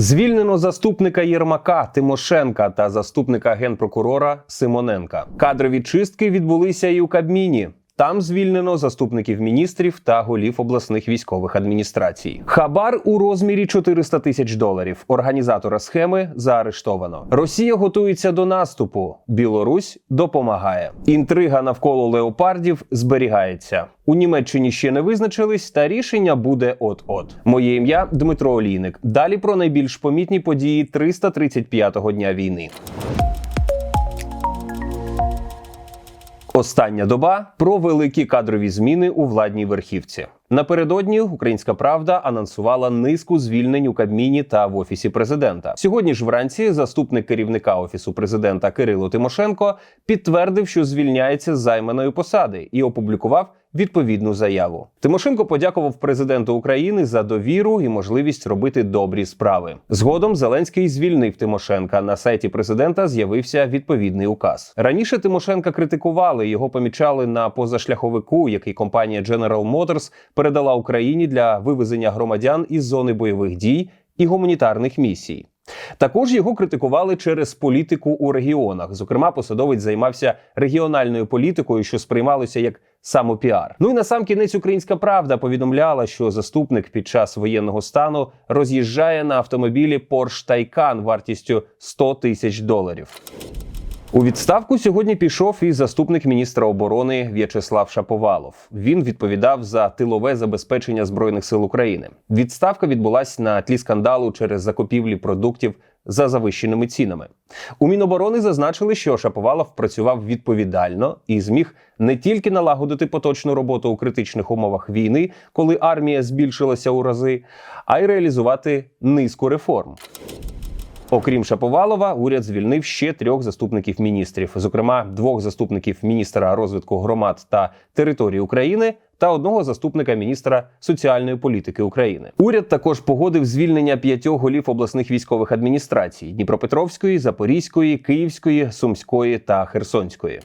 Звільнено заступника Єрмака Тимошенка та заступника генпрокурора Симоненка. Кадрові чистки відбулися і у Кабміні. Там звільнено заступників міністрів та голів обласних військових адміністрацій. Хабар у розмірі 400 тисяч доларів. Організатора схеми заарештовано. Росія готується до наступу. Білорусь допомагає. Інтрига навколо леопардів зберігається. У Німеччині ще не визначились, та рішення буде от-от. Моє ім'я Дмитро Олійник. Далі про найбільш помітні події 335-го дня війни. Остання доба про великі кадрові зміни у владній верхівці. Напередодні Українська Правда анонсувала низку звільнень у Кабміні та в офісі президента. Сьогодні ж вранці заступник керівника офісу президента Кирило Тимошенко підтвердив, що звільняється з займаної посади, і опублікував відповідну заяву. Тимошенко подякував президенту України за довіру і можливість робити добрі справи. Згодом Зеленський звільнив Тимошенка. На сайті президента з'явився відповідний указ. Раніше Тимошенка критикували його помічали на позашляховику, який компанія General Motors передала Україні для вивезення громадян із зони бойових дій і гуманітарних місій. Також його критикували через політику у регіонах. Зокрема, посадовець займався регіональною політикою, що сприймалося як самопіар. Ну і на сам кінець Українська Правда повідомляла, що заступник під час воєнного стану роз'їжджає на автомобілі Porsche Taycan вартістю 100 тисяч доларів. У відставку сьогодні пішов і заступник міністра оборони В'ячеслав Шаповалов. Він відповідав за тилове забезпечення збройних сил України. Відставка відбулась на тлі скандалу через закупівлі продуктів за завищеними цінами. У Міноборони зазначили, що Шаповалов працював відповідально і зміг не тільки налагодити поточну роботу у критичних умовах війни, коли армія збільшилася у рази, а й реалізувати низку реформ. Окрім Шаповалова, уряд звільнив ще трьох заступників міністрів, зокрема двох заступників міністра розвитку громад та території України та одного заступника міністра соціальної політики України. Уряд також погодив звільнення п'ятьох голів обласних військових адміністрацій: Дніпропетровської, Запорізької, Київської, Сумської та Херсонської.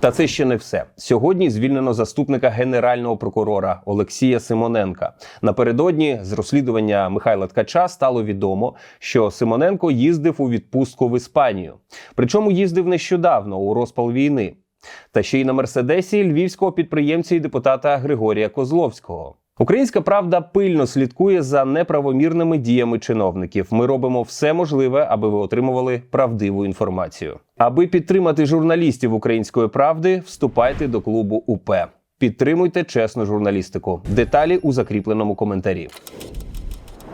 Та це ще не все. Сьогодні звільнено заступника генерального прокурора Олексія Симоненка. Напередодні з розслідування Михайла Ткача стало відомо, що Симоненко їздив у відпустку в Іспанію. Причому їздив нещодавно у розпал війни. Та ще й на мерседесі львівського підприємця і депутата Григорія Козловського. Українська правда пильно слідкує за неправомірними діями чиновників. Ми робимо все можливе, аби ви отримували правдиву інформацію. Аби підтримати журналістів української правди, вступайте до клубу УП. Підтримуйте чесну журналістику. Деталі у закріпленому коментарі.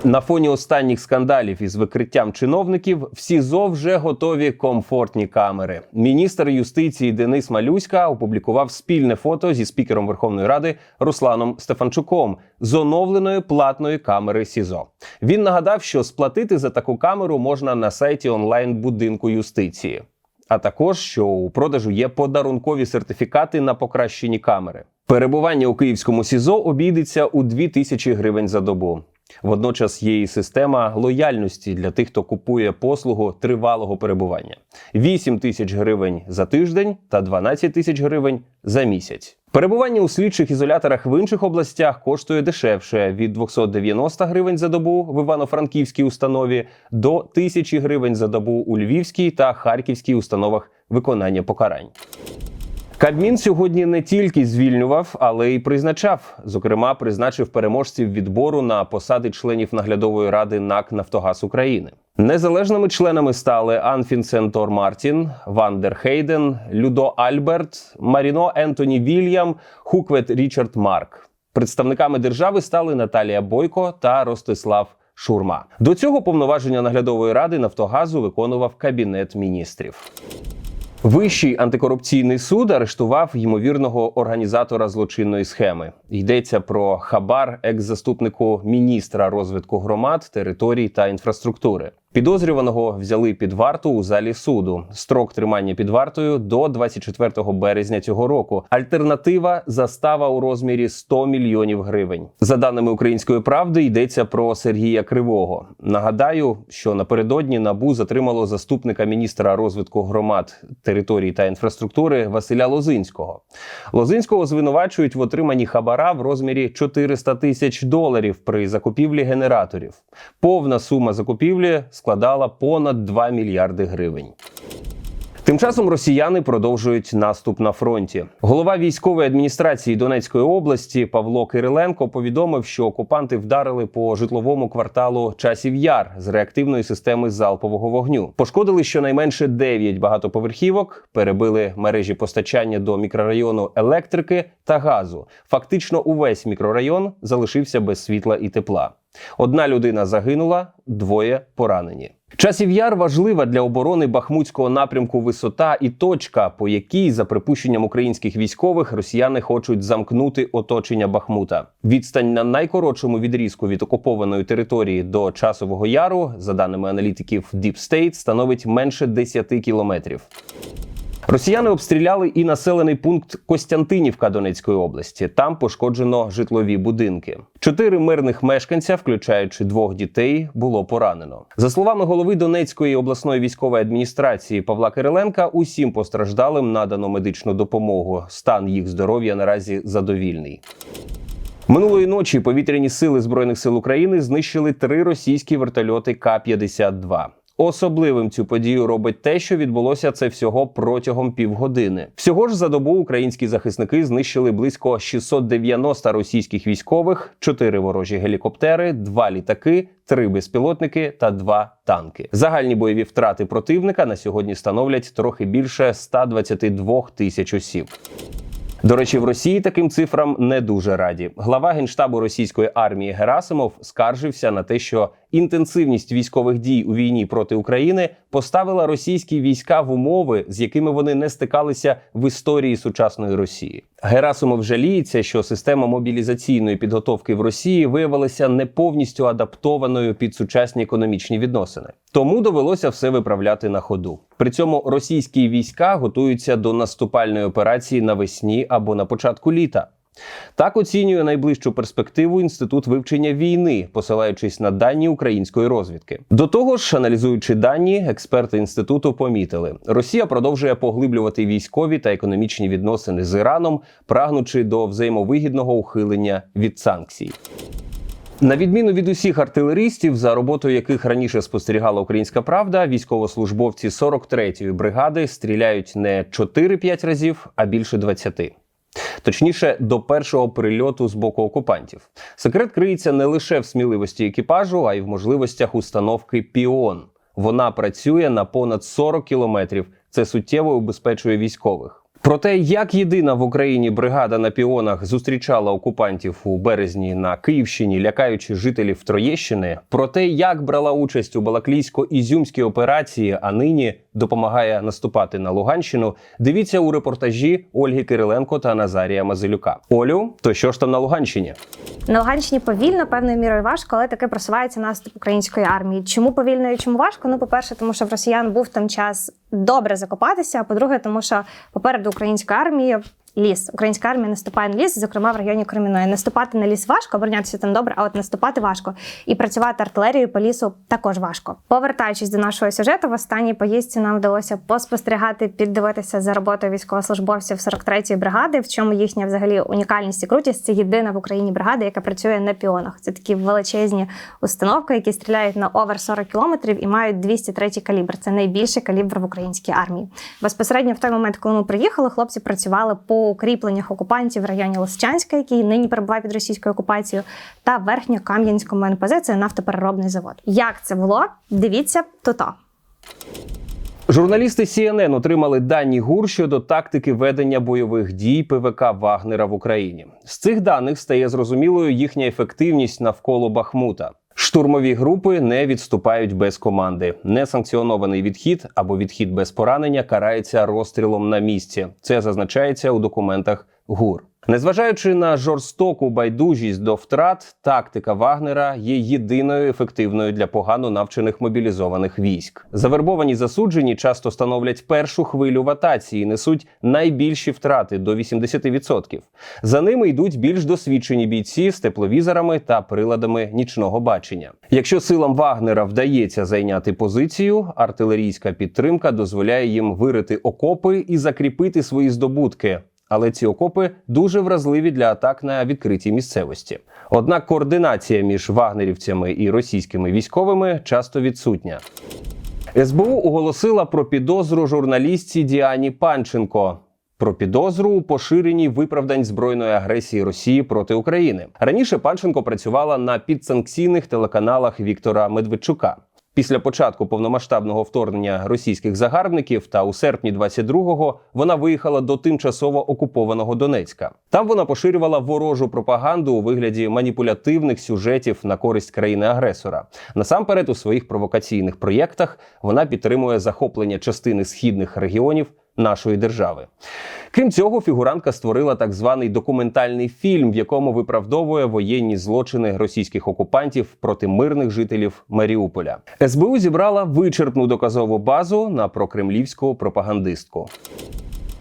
На фоні останніх скандалів із викриттям чиновників в СІЗО вже готові комфортні камери. Міністр юстиції Денис Малюська опублікував спільне фото зі спікером Верховної Ради Русланом Стефанчуком з оновленої платної камери СІЗО. Він нагадав, що сплатити за таку камеру можна на сайті онлайн будинку юстиції. А також що у продажу є подарункові сертифікати на покращені камери. Перебування у київському СІЗО обійдеться у 2000 гривень за добу. Водночас є і система лояльності для тих, хто купує послугу тривалого перебування: 8 тисяч гривень за тиждень та 12 тисяч гривень за місяць. Перебування у слідчих ізоляторах в інших областях коштує дешевше від 290 гривень за добу в Івано-Франківській установі до 1000 гривень за добу у Львівській та Харківській установах виконання покарань. Кабмін сьогодні не тільки звільнював, але й призначав. Зокрема, призначив переможців відбору на посади членів наглядової ради НАК Нафтогаз України. Незалежними членами стали Анфін Сентор Мартін, Вандер Хейден, Людо Альберт, Маріно Ентоні Вільям, Хуквет Річард Марк. Представниками держави стали Наталія Бойко та Ростислав Шурма. До цього повноваження наглядової ради Нафтогазу виконував кабінет міністрів. Вищий антикорупційний суд арештував ймовірного організатора злочинної схеми. Йдеться про хабар екс-заступнику міністра розвитку громад, територій та інфраструктури. Підозрюваного взяли під варту у залі суду. Строк тримання під вартою до 24 березня цього року. Альтернатива застава у розмірі 100 мільйонів гривень. За даними української правди, йдеться про Сергія Кривого. Нагадаю, що напередодні набу затримало заступника міністра розвитку громад територій та інфраструктури Василя Лозинського. Лозинського звинувачують в отриманні хабара в розмірі 400 тисяч доларів при закупівлі генераторів. Повна сума закупівлі складала понад 2 мільярди гривень. Тим часом росіяни продовжують наступ на фронті. Голова військової адміністрації Донецької області Павло Кириленко повідомив, що окупанти вдарили по житловому кварталу часів яр з реактивної системи залпового вогню. Пошкодили щонайменше 9 багатоповерхівок, перебили мережі постачання до мікрорайону електрики та газу. Фактично, увесь мікрорайон залишився без світла і тепла. Одна людина загинула, двоє поранені. Часів яр важлива для оборони бахмутського напрямку висота і точка, по якій, за припущенням українських військових, росіяни хочуть замкнути оточення Бахмута. Відстань на найкоротшому відрізку від окупованої території до часового яру, за даними аналітиків Deep State, становить менше 10 кілометрів. Росіяни обстріляли і населений пункт Костянтинівка Донецької області. Там пошкоджено житлові будинки. Чотири мирних мешканця, включаючи двох дітей, було поранено. За словами голови Донецької обласної військової адміністрації Павла Кириленка, усім постраждалим надано медичну допомогу. Стан їх здоров'я наразі задовільний. Минулої ночі повітряні сили збройних сил України знищили три російські вертольоти К-52. Особливим цю подію робить те, що відбулося це всього протягом півгодини. Всього ж за добу українські захисники знищили близько 690 російських військових, 4 ворожі гелікоптери, 2 літаки, 3 безпілотники та 2 танки. Загальні бойові втрати противника на сьогодні становлять трохи більше 122 тисяч осіб. До речі, в Росії таким цифрам не дуже раді. Глава генштабу російської армії Герасимов скаржився на те, що інтенсивність військових дій у війні проти України поставила російські війська в умови, з якими вони не стикалися в історії сучасної Росії. Герасимов жаліється, що система мобілізаційної підготовки в Росії виявилася не повністю адаптованою під сучасні економічні відносини. Тому довелося все виправляти на ходу. При цьому російські війська готуються до наступальної операції навесні або на початку літа. Так оцінює найближчу перспективу інститут вивчення війни, посилаючись на дані української розвідки. До того ж, аналізуючи дані, експерти інституту помітили, Росія продовжує поглиблювати військові та економічні відносини з Іраном, прагнучи до взаємовигідного ухилення від санкцій. На відміну від усіх артилерістів, за роботою яких раніше спостерігала українська правда, військовослужбовці 43-ї бригади стріляють не 4-5 разів, а більше 20. Точніше, до першого прильоту з боку окупантів. Секрет криється не лише в сміливості екіпажу, а й в можливостях установки Піон. Вона працює на понад 40 кілометрів. Це суттєво убезпечує військових. Про те, як єдина в Україні бригада на піонах зустрічала окупантів у березні на Київщині, лякаючи жителів Троєщини, про те, як брала участь у Балаклійсько-ізюмській операції, а нині допомагає наступати на Луганщину. Дивіться у репортажі Ольги Кириленко та Назарія Мазилюка. Олю, то що ж там на Луганщині? На Луганщині повільно, певною мірою важко, але таки просувається наступ української армії. Чому повільно і чому важко? Ну, по-перше, тому що в росіян був там час добре закопатися. А по-друге, тому що попереду української армії ліс. Українська армія наступає на ліс, зокрема в районі Креміної. Наступати на ліс важко, оборонятися там добре, а от наступати важко. І працювати артилерією по лісу також важко. Повертаючись до нашого сюжету, в останній поїздці нам вдалося поспостерігати, піддивитися за роботою військовослужбовців 43-ї бригади, в чому їхня взагалі унікальність і крутість. Це єдина в Україні бригада, яка працює на піонах. Це такі величезні установки, які стріляють на овер 40 кілометрів і мають 203 калібр. Це найбільший калібр в українській армії. Безпосередньо в той момент, коли ми приїхали, хлопці працювали по укріпленнях окупантів в районі Лисичанська, який нині перебуває під російською окупацією, та Верхньокам'янському НПЗ це нафтопереробний завод. Як це було? Дивіться то-то. Журналісти CNN отримали дані ГУР щодо тактики ведення бойових дій ПВК Вагнера в Україні. З цих даних стає зрозумілою їхня ефективність навколо Бахмута. Штурмові групи не відступають без команди. Несанкціонований відхід або відхід без поранення карається розстрілом на місці. Це зазначається у документах ГУР. Незважаючи на жорстоку байдужість до втрат, тактика Вагнера є єдиною ефективною для погано навчених мобілізованих військ. Завербовані засуджені часто становлять першу хвилю в атаці і несуть найбільші втрати до 80%. За ними йдуть більш досвідчені бійці з тепловізорами та приладами нічного бачення. Якщо силам Вагнера вдається зайняти позицію, артилерійська підтримка дозволяє їм вирити окопи і закріпити свої здобутки. Але ці окопи дуже вразливі для атак на відкритій місцевості. Однак координація між вагнерівцями і російськими військовими часто відсутня. СБУ оголосила про підозру журналістці Діані Панченко. Про підозру у поширенні виправдань збройної агресії Росії проти України. Раніше Панченко працювала на підсанкційних телеканалах Віктора Медведчука. Після початку повномасштабного вторгнення російських загарбників та у серпні 22-го вона виїхала до тимчасово окупованого Донецька. Там вона поширювала ворожу пропаганду у вигляді маніпулятивних сюжетів на користь країни-агресора. Насамперед, у своїх провокаційних проєктах вона підтримує захоплення частини східних регіонів нашої держави. Крім цього, фігурантка створила так званий документальний фільм, в якому виправдовує воєнні злочини російських окупантів проти мирних жителів Маріуполя. СБУ зібрала вичерпну доказову базу на прокремлівську пропагандистку.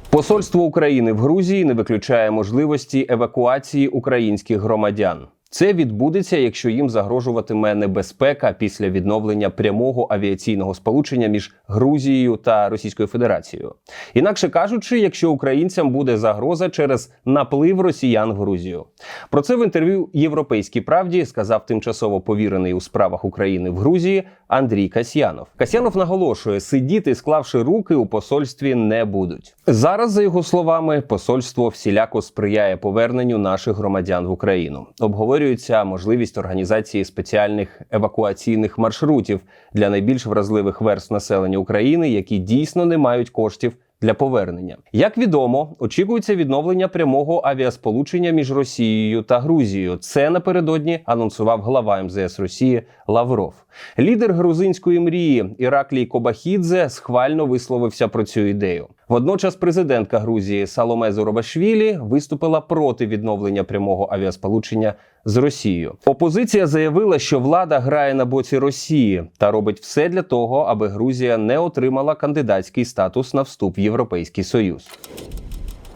Посольство України в Грузії не виключає можливості евакуації українських громадян. Це відбудеться, якщо їм загрожуватиме небезпека після відновлення прямого авіаційного сполучення між Грузією та Російською Федерацією. Інакше кажучи, якщо українцям буде загроза через наплив росіян в Грузію. Про це в інтерв'ю Європейській правді сказав тимчасово повірений у справах України в Грузії Андрій Касьянов. Касьянов наголошує, сидіти, склавши руки у посольстві не будуть. Зараз, за його словами, посольство всіляко сприяє поверненню наших громадян в Україну. Обговорюється можливість організації спеціальних евакуаційних маршрутів для найбільш вразливих верств населення України, які дійсно не мають коштів. Для повернення, як відомо, очікується відновлення прямого авіасполучення між Росією та Грузією. Це напередодні анонсував глава МЗС Росії Лавров. Лідер грузинської мрії Іраклій Кобахідзе схвально висловився про цю ідею. Водночас президентка Грузії Саломе Зурабашвілі виступила проти відновлення прямого авіасполучення з Росією. Опозиція заявила, що влада грає на боці Росії та робить все для того, аби Грузія не отримала кандидатський статус на вступ в Європейський Союз.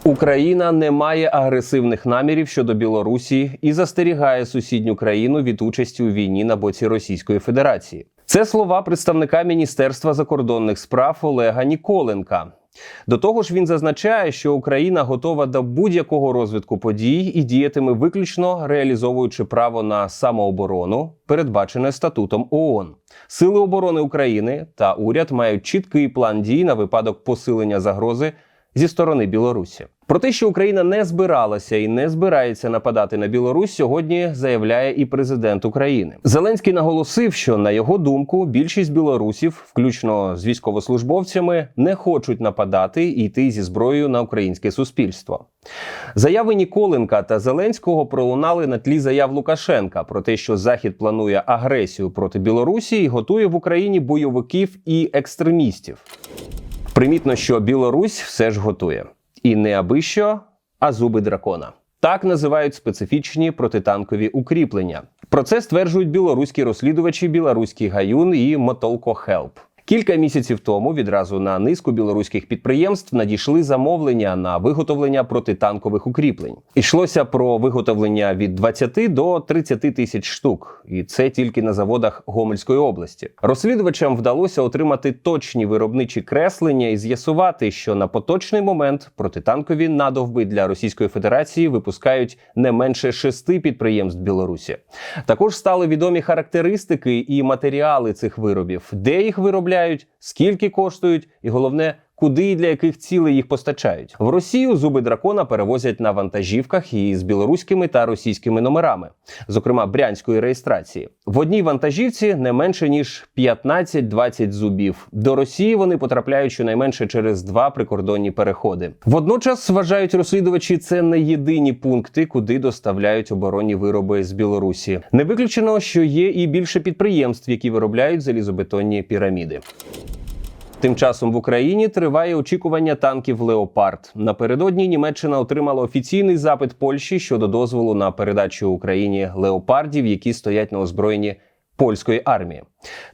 Україна не має агресивних намірів щодо Білорусі і застерігає сусідню країну від участі у війні на боці Російської Федерації. Це слова представника Міністерства закордонних справ Олега Ніколенка. До того ж, він зазначає, що Україна готова до будь-якого розвитку подій і діятиме виключно реалізовуючи право на самооборону, передбачене статутом ООН. Сили оборони України та уряд мають чіткий план дій на випадок посилення загрози зі сторони Білорусі. Про те, що Україна не збиралася і не збирається нападати на Білорусь, сьогодні заявляє і президент України. Зеленський наголосив, що на його думку більшість білорусів, включно з військовослужбовцями, не хочуть нападати і йти зі зброєю на українське суспільство. Заяви Ніколенка та Зеленського пролунали на тлі заяв Лукашенка про те, що Захід планує агресію проти Білорусі і готує в Україні бойовиків і екстремістів. Примітно, що Білорусь все ж готує. І не аби що, а зуби дракона. Так називають специфічні протитанкові укріплення. Про це стверджують білоруські розслідувачі Білоруський гаюн і Мотолко Хелп. Кілька місяців тому відразу на низку білоруських підприємств надійшли замовлення на виготовлення протитанкових укріплень. Ішлося про виготовлення від 20 до 30 тисяч штук, і це тільки на заводах Гомельської області. Розслідувачам вдалося отримати точні виробничі креслення і з'ясувати, що на поточний момент протитанкові надовби для Російської Федерації випускають не менше шести підприємств Білорусі. Також стали відомі характеристики і матеріали цих виробів, де їх виробляють, скільки коштують, і головне. Куди і для яких цілей їх постачають в Росію? Зуби дракона перевозять на вантажівках і з білоруськими та російськими номерами, зокрема брянської реєстрації. В одній вантажівці не менше ніж 15-20 зубів. До Росії вони потрапляють щонайменше через два прикордонні переходи. Водночас вважають розслідувачі, це не єдині пункти, куди доставляють оборонні вироби з Білорусі. Не виключено, що є і більше підприємств, які виробляють залізобетонні піраміди. Тим часом в Україні триває очікування танків Леопард. Напередодні Німеччина отримала офіційний запит Польщі щодо дозволу на передачу Україні леопардів, які стоять на озброєнні польської армії.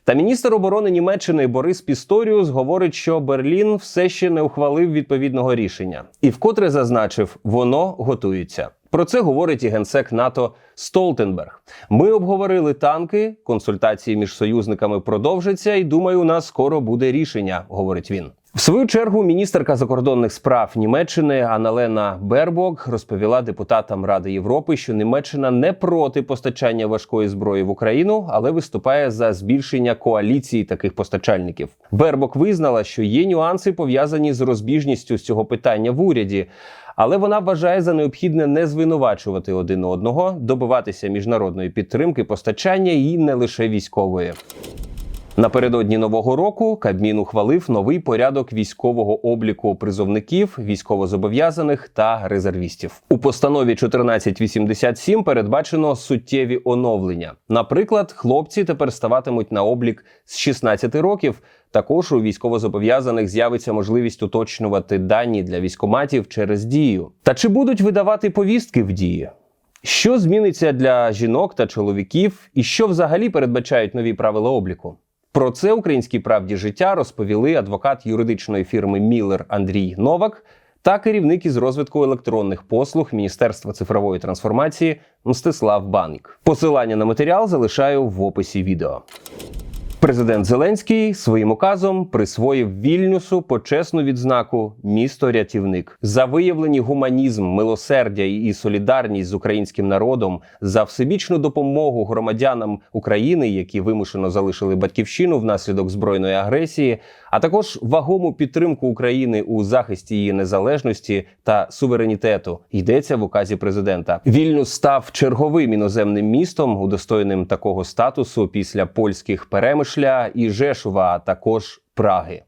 Та міністр оборони Німеччини Борис Пісторіус говорить, що Берлін все ще не ухвалив відповідного рішення, і вкотре зазначив, воно готується. Про це говорить і генсек НАТО Столтенберг. Ми обговорили танки, консультації між союзниками продовжаться, і думаю, у нас скоро буде рішення, говорить він. В свою чергу міністерка закордонних справ Німеччини Аналена Бербок розповіла депутатам Ради Європи, що Німеччина не проти постачання важкої зброї в Україну, але виступає за збільшення коаліції таких постачальників. Бербок визнала, що є нюанси пов'язані з розбіжністю з цього питання в уряді. Але вона вважає за необхідне не звинувачувати один одного, добиватися міжнародної підтримки постачання і не лише військової. Напередодні нового року Кабмін ухвалив новий порядок військового обліку призовників, військовозобов'язаних та резервістів. У постанові 1487 передбачено суттєві оновлення. Наприклад, хлопці тепер ставатимуть на облік з 16 років. Також у військовозобов'язаних з'явиться можливість уточнювати дані для військоматів через дію. Та чи будуть видавати повістки в дії? Що зміниться для жінок та чоловіків, і що взагалі передбачають нові правила обліку? Про це українській правді життя розповіли адвокат юридичної фірми Міллер Андрій Новак та керівник із розвитку електронних послуг Міністерства цифрової трансформації Мстислав Банк. Посилання на матеріал залишаю в описі відео. Президент Зеленський своїм указом присвоїв Вільнюсу почесну відзнаку місто рятівник за виявлені гуманізм, милосердя і солідарність з українським народом, за всебічну допомогу громадянам України, які вимушено залишили батьківщину внаслідок збройної агресії, а також вагому підтримку України у захисті її незалежності та суверенітету. Йдеться в указі президента. Вільнюс став черговим іноземним містом, удостоєним такого статусу після польських перемишля і Жешува, а також Праги.